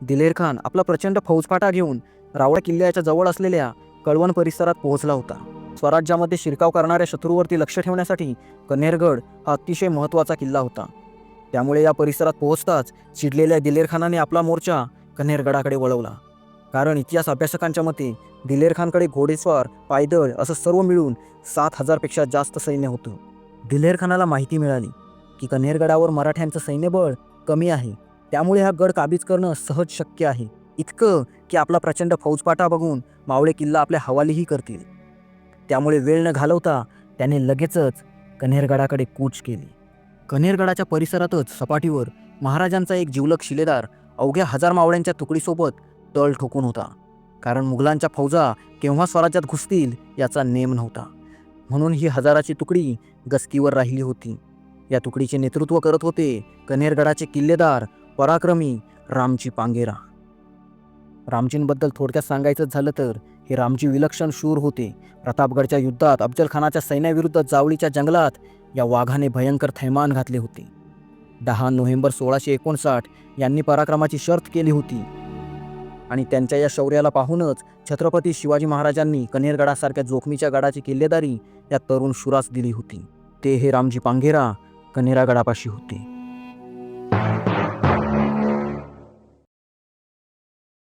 दिलेर खान आपला प्रचंड फौजफाटा घेऊन रावळा किल्ल्याच्या जवळ असलेल्या कळवण परिसरात पोहोचला होता. स्वराज्यामध्ये शिरकाव करणाऱ्या शत्रूवरती लक्ष ठेवण्यासाठी कन्हेरगड हा अतिशय महत्त्वाचा किल्ला होता. त्यामुळे या परिसरात पोहोचताच चिडलेल्या दिलेर खानाने आपला मोर्चा कन्हेरगडाकडे वळवला. कारण इतिहास अभ्यासकांच्या मते दिलेर खानकडे घोडेस्वार पायदळ असं सर्व मिळून सात हजारपेक्षा जास्त सैन्य होतं. दिलेर खानाला माहिती मिळाली की कन्हेरगडावर मराठ्यांचं सैन्यबळ कमी आहे. त्यामुळे हा गड काबीज करणं सहज शक्य आहे. इतकं की आपला प्रचंड फौजपाटा बघून मावळे किल्ला आपल्या हवालीही करतील. त्यामुळे वेळ न घालवता त्याने लगेचच कन्हेरगडाकडे कूच केली. कन्हेरगडाच्या परिसरातच सपाटीवर महाराजांचा एक जिवलक शिलेदार अवघ्या हजार मावळ्यांच्या तुकडीसोबत तळ ठोकून होता. कारण मुघलांच्या फौजा केव्हा स्वराज्यात घुसतील याचा नेम नव्हता. म्हणून ही हजाराची तुकडी गस्तीवर राहिली होती. या तुकडीचे नेतृत्व करत होते कन्हेरगडाचे किल्लेदार पराक्रमी रामजी पांगेरा. रामजींबद्दल थोडक्यात सांगायचं झालं तर हे रामजी विलक्षण शूर होते. प्रतापगडच्या युद्धात अफजलखानाच्या सैन्याविरुद्ध जावळीच्या जंगलात या वाघाने भयंकर थैमान घातले होते. दहा नोव्हेंबर सोळाशे एकोणसाठ यांनी पराक्रमाची शर्त केली होती. आणि त्यांच्या या शौर्याला पाहूनच छत्रपती शिवाजी महाराजांनी कनेरगडासारख्या जोखमीच्या गडाची किल्लेदारी या तरुण शुरास दिली होती. ते हे रामजी पांघेरा कन्हेरागडापाशी होते.